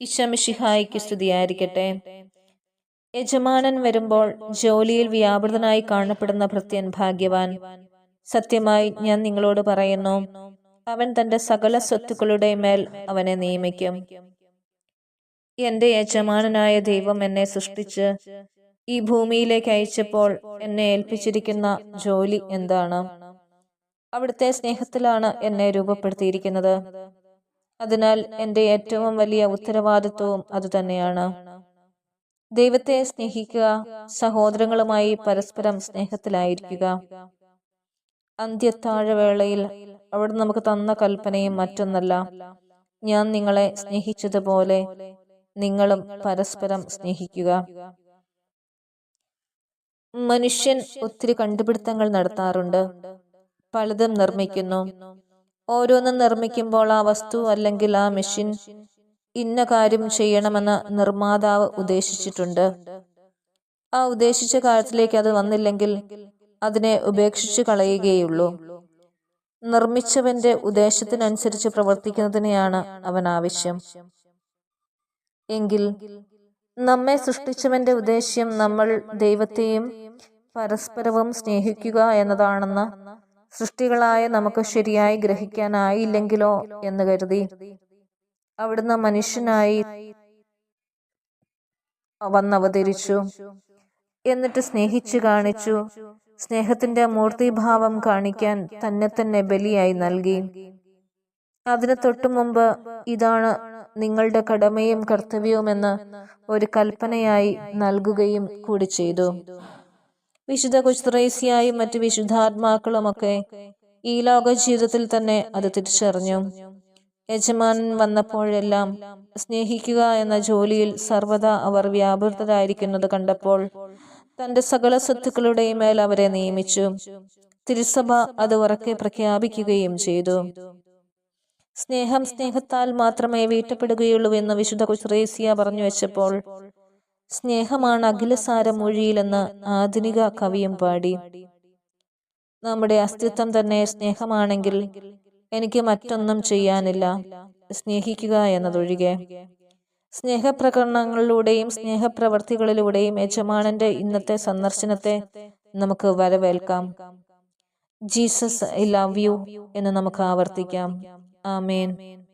ഇശമിഷിഹായിക്ക് സ്തുതിയായിരിക്കട്ടെ. യജമാനൻ വരുമ്പോൾ ജോലിയിൽ വ്യാപൃതനായി കാണപ്പെടുന്ന ഭൃത്യൻ ഭാഗ്യവാൻ. സത്യമായി ഞാൻ നിങ്ങളോട് പറയുന്നു അവൻ തന്റെ സകല സ്വത്തുക്കളുടെ മേൽ അവനെ നിയമിക്കും. എന്റെ യജമാനനായ ദൈവം എന്നെ സൃഷ്ടിച്ച് ഈ ഭൂമിയിലേക്ക് അയച്ചപ്പോൾ എന്നെ ഏൽപ്പിച്ചിരിക്കുന്ന ജോലി എന്താണ്? അവിടുത്തെ സ്നേഹത്തിലാണ് എന്നെ രൂപപ്പെടുത്തിയിരിക്കുന്നത്. അതിനാൽ എന്റെ ഏറ്റവും വലിയ ഉത്തരവാദിത്വവും അതുതന്നെയാണ് ദൈവത്തെ സ്നേഹിക്കുക സഹോദരങ്ങളുമായി പരസ്പരം സ്നേഹത്തിലായിരിക്കുക. അന്ത്യത്താഴവേളയിൽ അവിടെ നമുക്ക് തന്ന കൽപ്പനയും മറ്റൊന്നല്ല. ഞാൻ നിങ്ങളെ സ്നേഹിച്ചതുപോലെ നിങ്ങളും പരസ്പരം സ്നേഹിക്കുക. മനുഷ്യൻ ഒത്തിരി കണ്ടുപിടുത്തങ്ങൾ നടത്താറുണ്ട്. പലതും നിർമ്മിക്കുന്നു. ഓരോന്നും നിർമ്മിക്കുമ്പോൾ ആ വസ്തു അല്ലെങ്കിൽ ആ മെഷീൻ ഇന്ന കാര്യം ചെയ്യണമെന്ന് നിർമ്മാതാവ് ഉദ്ദേശിച്ചിട്ടുണ്ട്. ആ ഉദ്ദേശിച്ച കാര്യത്തിലേക്ക് അത് വന്നില്ലെങ്കിൽ അതിനെ ഉപേക്ഷിച്ച് കളയുകയുള്ളൂ. നിർമ്മിച്ചവന്റെ ഉദ്ദേശത്തിനനുസരിച്ച് പ്രവർത്തിക്കുന്നതിനെയാണ് അവൻ ആവശ്യം. എങ്കിൽ നമ്മെ സൃഷ്ടിച്ചവന്റെ ഉദ്ദേശ്യം നമ്മൾ ദൈവത്തെയും പരസ്പരവും സ്നേഹിക്കുക എന്നതാണെന്ന് സൃഷ്ടികളായ നമുക്ക് ശരിയായി ഗ്രഹിക്കാനായില്ലെങ്കിലോ എന്ന് കരുതി. അവിടുന്ന് മനുഷ്യനായി വന്നവതരിച്ചു എന്നിട്ട് സ്നേഹിച്ചു കാണിച്ചു. സ്നേഹത്തിന്റെ മൂർത്തിഭാവം കാണിക്കാൻ തന്നെ തന്നെ ബലിയായി നൽകി. അതിന് തൊട്ടു മുമ്പ് ഇതാണ് നിങ്ങളുടെ കടമയും കർത്തവ്യവുമെന്ന് ഒരു കൽപ്പനയായി നൽകുകയും കൂടി ചെയ്തു. വിശുദ്ധ കുസ്ത്രേസിയായും മറ്റു വിശുദ്ധാത്മാക്കളുമൊക്കെ ഈ ലോക ജീവിതത്തിൽ തന്നെ അത് തിരിച്ചറിഞ്ഞു. യജമാനൻ വന്നപ്പോഴെല്ലാം സ്നേഹിക്കുക എന്ന ജോലിയിൽ സർവദാ അവർ വ്യാപൃതരായിരിക്കുന്നത് കണ്ടപ്പോൾ തന്റെ സകല സ്വത്തുക്കളുടെയും മേൽ അവരെ നിയമിച്ചു. തിരുസഭ അത് ഉറക്കെ പ്രഖ്യാപിക്കുകയും ചെയ്തു. സ്നേഹം സ്നേഹത്താൽ മാത്രമേ വീട്ടപ്പെടുകയുള്ളൂ എന്ന് വിശുദ്ധ കുശ്രേസിയ പറഞ്ഞു വെച്ചപ്പോൾ സ്നേഹമാണ് അഖിലസാര മൊഴിയിലെന്ന് ആധുനിക കവിയും പാടി. നമ്മുടെ അസ്തിത്വം തന്നെ സ്നേഹമാണെങ്കിൽ എനിക്ക് മറ്റൊന്നും ചെയ്യാനില്ല. സ്നേഹിക്കുക എന്നതൊഴികെ. സ്നേഹപ്രകടനങ്ങളിലൂടെയും സ്നേഹപ്രവർത്തികളിലൂടെയും യജമാനന്റെ ഇന്നത്തെ സന്ദർശനത്തെ നമുക്ക് വരവേൽക്കാം. ജീസസ് ഐ ലവ് യു എന്ന് നമുക്ക് ആവർത്തിക്കാം. ആമേൻ.